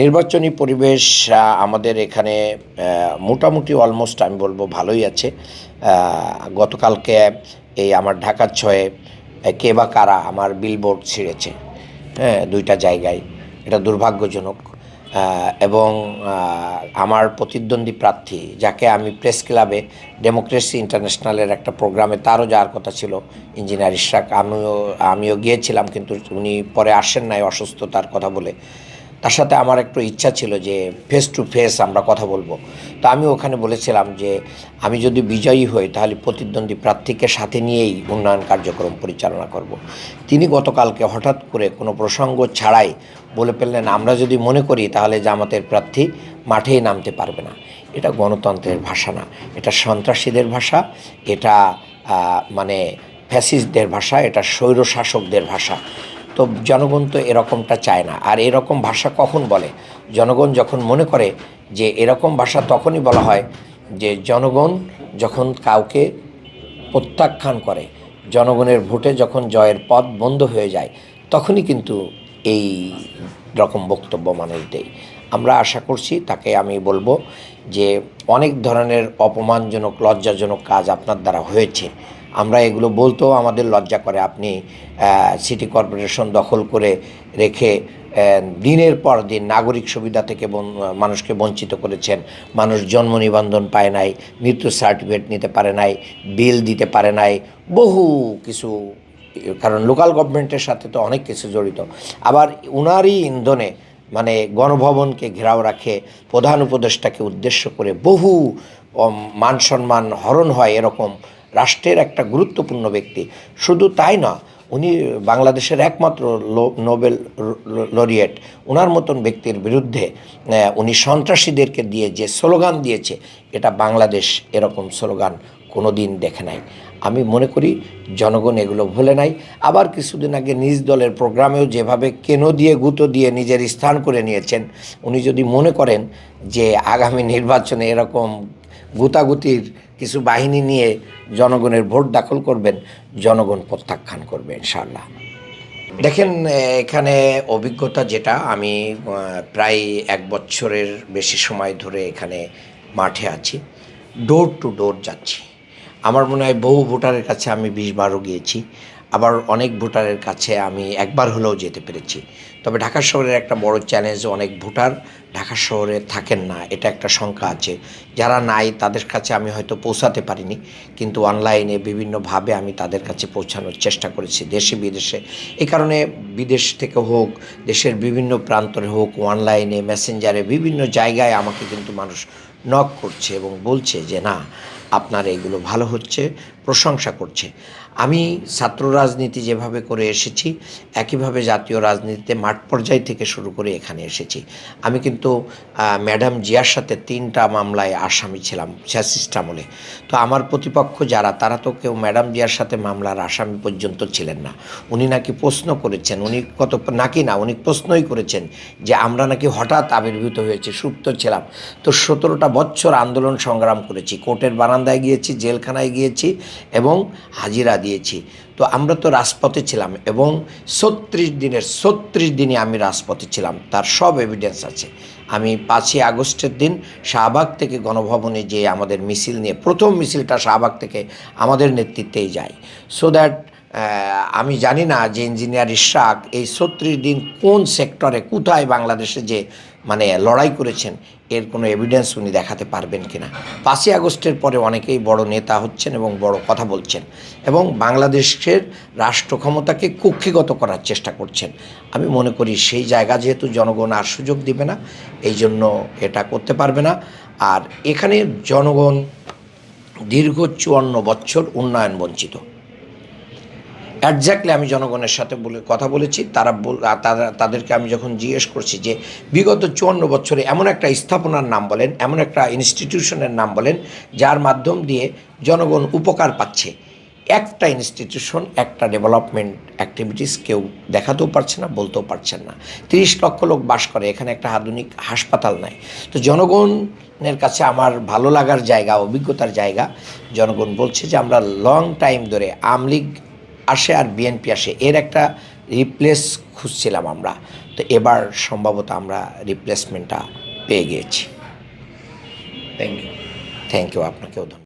নির্বাচনী পরিবেশ আমাদের এখানে মোটামুটি অলমোস্ট আমি বলব ভালোই আছে। গতকালকে এই আমার ঢাকার ছয়ে কে বা কারা আমার বিলবোর্ড ছিঁড়েছে হ্যাঁ দুইটা জায়গায়। এটা দুর্ভাগ্যজনক। এবং আমার প্রতিদ্বন্দ্বী প্রার্থী, যাকে আমি প্রেস ক্লাবে ডেমোক্রেসি ইন্টারন্যাশনালের একটা প্রোগ্রামে তারও যাওয়ার কথা ছিল ইঞ্জিনিয়ার ইশরাক। আমিও আমিও গিয়েছিলাম, কিন্তু উনি পরে আসেন নাই, অসুস্থতার কথা বলে। তার সাথে আমার একটু ইচ্ছা ছিল যে ফেস টু ফেস আমরা কথা বলব। তো আমি ওখানে বলেছিলাম যে আমি যদি বিজয়ী হই তাহলে প্রতিদ্বন্দ্বী প্রার্থীকে সাথে নিয়েই উন্নয়ন কার্যক্রম পরিচালনা করব। তিনি গতকালকে হঠাৎ করে কোনো প্রসঙ্গ ছাড়াই বলে ফেললেন, আমরা যদি মনে করি তাহলে জামাতের প্রার্থী মাঠেই নামতে পারবে না। এটা গণতন্ত্রের ভাষা না। এটা সন্ত্রাসীদের ভাষা, এটা মানে ফ্যাসিস্টদের ভাষা, এটা স্বৈরশাসকদের ভাষা। তো জনগণ তো এরকমটা চায় না। আর এরকম ভাষা কখন বলে? জনগণ যখন মনে করে যে এরকম ভাষা তখনই বলা হয় যে জনগণ যখন কাউকে প্রত্যাখ্যান করে, জনগণের ভোটে যখন জয়ের পথ বন্ধ হয়ে যায়, তখনই কিন্তু এই রকম বক্তব্য মানুষ দেয়। আমরা আশা করছি, তাকে আমি বলব যে অনেক ধরনের অপমানজনক, লজ্জাজনক কাজ আপনার দ্বারা হয়েছে। আমরা এগুলো বলতেও আমাদের লজ্জা করে। আপনি সিটি কর্পোরেশন দখল করে রেখে দিনের পর দিন নাগরিক সুবিধা থেকে মানুষকে বঞ্চিত করেছেন। মানুষ জন্ম নিবন্ধন পায় নাই, মৃত্যু সার্টিফিকেট নিতে পারে নাই বিল দিতে পারে নাই, বহু কিছু, কারণ লোকাল গভর্নমেন্টের সাথে তো অনেক কিছু জড়িত। আবার উনারই ইন্ধনে মানে গণভবনকে ঘেরাও রাখে, প্রধান উপদেষ্টাকে উদ্দেশ্য করে বহু মান সম্মান হরণ হয় এরকম রাষ্ট্রের একটা গুরুত্বপূর্ণ ব্যক্তি। শুধু তাই না, উনি বাংলাদেশের একমাত্র নোবেল লরিয়েট। ওনার মতন ব্যক্তির বিরুদ্ধে উনি সন্ত্রাসীদেরকে দিয়ে যে স্লোগান দিয়েছে, এটা বাংলাদেশ এরকম স্লোগান কোনো দিন দেখে নাই। আমি মনে করি, জনগণ এগুলো ভুলে নাই। আবার কিছুদিন আগে নিজ দলের প্রোগ্রামেও যেভাবে কেন দিয়ে গুঁতো দিয়ে নিজের স্থান করে নিয়েছেন, উনি যদি মনে করেন যে আগামী নির্বাচনে এরকম গুতাগুতির কিছু বাহিনী নিয়ে জনগণের ভোট দাখল করবেন, জনগণ প্রত্যাখ্যান করবে ইনশাল্লাহ দেখেন, এখানে অভিজ্ঞতা যেটা, আমি প্রায় এক বছরের বেশি সময় ধরে এখানে মাঠে আছি। ডোর টু ডোর যাচ্ছি। আমার মনে হয় বহু ভোটারের কাছে আমি বিশ বারও গিয়েছি। আবার অনেক ভোটারের কাছে আমি একবার হলেও যেতে পেরেছি। তবে ঢাকা শহরের একটা বড় চ্যালেঞ্জ অনেক ভোটার ঢাকা শহরে থাকেন না, এটা একটা শঙ্কা আছে। যারা নাই, তাদের কাছে আমি হয়তো পৌঁছাতে পারিনি, কিন্তু অনলাইনে বিভিন্নভাবে আমি তাদের কাছে পৌঁছানোর চেষ্টা করেছি, দেশে বিদেশে। এই কারণে বিদেশ থেকে হোক, দেশের বিভিন্ন প্রান্তরে হোক, অনলাইনে, মেসেঞ্জারে, বিভিন্ন জায়গায় আমাকে কিন্তু মানুষ নক করছে এবং বলছে যে, না, আপনার এইগুলো ভালো হচ্ছে, প্রশংসা করছে। আমি ছাত্র রাজনীতি যেভাবে করে এসেছি, একইভাবে জাতীয় রাজনীতিতে মাঠ পর্যায় থেকে শুরু করে এখানে এসেছি। আমি কিন্তু আহ, ম্যাডাম জিয়ার সাথে তিনটা মামলায় আসামি ছিলাম ফ্যাসিস্ট আমলে। তো আমার প্রতিপক্ষ যারা তারা তো কেউ ম্যাডাম জিয়ার সাথে মামলার আসামি পর্যন্ত ছিলেন না। উনি নাকি প্রশ্ন করেছেন উনি কত নাকি না উনি প্রশ্নই করেছেন যে আমরা নাকি হঠাৎ আবির্ভূত হয়েছে সুপ্ত ছিলাম। তো সতেরোটা বছর আন্দোলন সংগ্রাম করেছি কোর্টের বারান্দায় গিয়েছি জেলখানায় গিয়েছি এবং হাজিরা দিয়েছি। তো আমরা তো রাজপথে ছিলাম এবং ছত্রিশ দিনের ছত্রিশ দিনে আমি রাজপথে ছিলাম তার সব এভিডেন্স আছে। আমি পাঁচই আগস্টের দিন শাহবাগ থেকে গণভবনে যে আমাদের মিছিল নিয়ে, প্রথম মিছিলটা শাহবাগ থেকে আমাদের নেতৃত্বেই যায়। সো দ্যাট আমি জানি না যে ইঞ্জিনিয়ার ইশরাক এই ছত্রিশ দিন কোন সেক্টরে কোথায় বাংলাদেশে যে মানে লড়াই করেছেন, এর কোনো এভিডেন্স উনি দেখাতে পারবেন কিনা। পাঁচই আগস্টের পরে অনেকেই বড় নেতা হচ্ছেন এবং বড় কথা বলছেন এবং বাংলাদেশের রাষ্ট্র ক্ষমতাকে কুক্ষিগত করার চেষ্টা করছেন। আমি মনে করি সেই জায়গা যেহেতু জনগণ আর সুযোগ দিবে না, এই জন্য এটা করতে পারবে না। আর এখানে জনগণ দীর্ঘ চুয়ান্ন বছর উন্নয়ন বঞ্চিত একজাক্টলি আমি জনগণের সাথে বলে, কথা বলেছি, তারা তারা, তাদেরকে আমি যখন জিজ্ঞেস করছি যে, বিগত চুয়ান্ন বছরে এমন একটা স্থাপনার নাম বলেন, এমন একটা ইনস্টিটিউশনের নাম বলেন, যার মাধ্যম দিয়ে জনগণ উপকার পাচ্ছে। একটা ইনস্টিটিউশন একটা ডেভেলপমেন্ট অ্যাক্টিভিটিস কেউ দেখাতেও পারছে না, বলতেও পারছেন না। তিরিশ লক্ষ লোক বাস করে, এখানে একটা আধুনিক হাসপাতাল নাই। তো জনগণের কাছে আমার ভালো লাগার জায়গা, অভিজ্ঞতার জায়গা, জনগণ বলছে যে আমরা লং টাইম ধরে, আমলিগ আসে আর বিএনপি আসে। এর একটা রিপ্লেস খুঁজছিলাম আমরা। তো এবার সম্ভবত আমরা রিপ্লেসমেন্টটা পেয়ে গিয়েছি। থ্যাংক ইউ থ্যাংক ইউ আপনাকেও ধন্যবাদ।